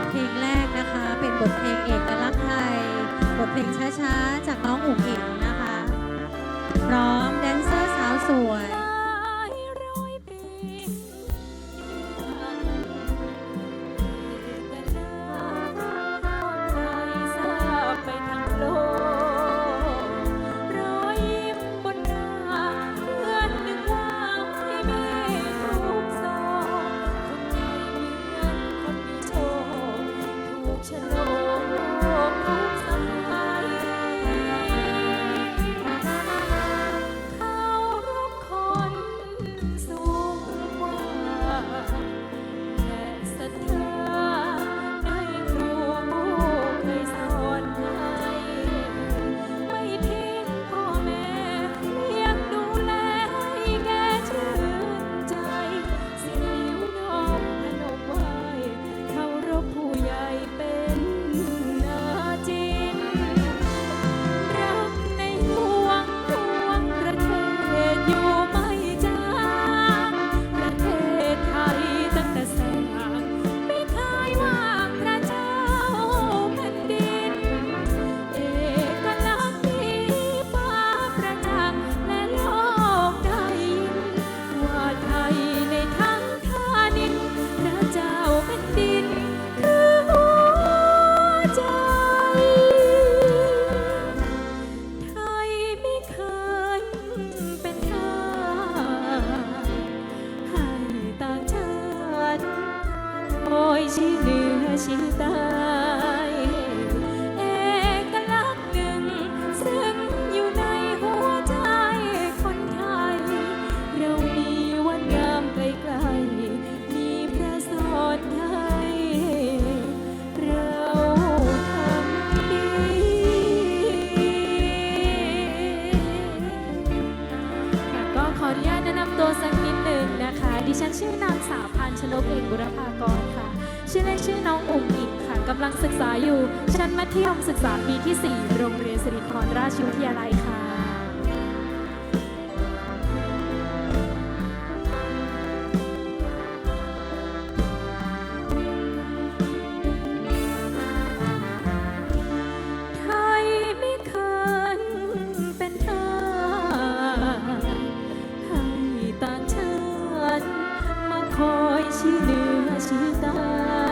ทเพลงแรกนะคะ เป็นบทเพลงเอกลักษณ์ไทย บทเพลงช้าๆ จากน้องอุ๋งอิงนะคะ พร้อมแดนเซอร์สาวสวย ฉล เอชี้ใต้เอกลักษณ์หนึ่ง ซึ่งอยู่ในหัวใจคนไทย เรามีวันงามไกลๆมีพระสอนไทย เราทำดี ค่ะก็ขออนุญาตแนะนำตัวสักนิดหนึ่งนะคะ ดิฉันชื่อนางสาวพันชนกเอกบุรพากรค่ะ ององค์หญิงค่ะกำลังศึกษาอยู่ชั้นมัธยมศึกษาปีที่ 4 โรงเรียนสิริพรราชวิทยาลัยค่ะคอยชี้เหนือชี้ตา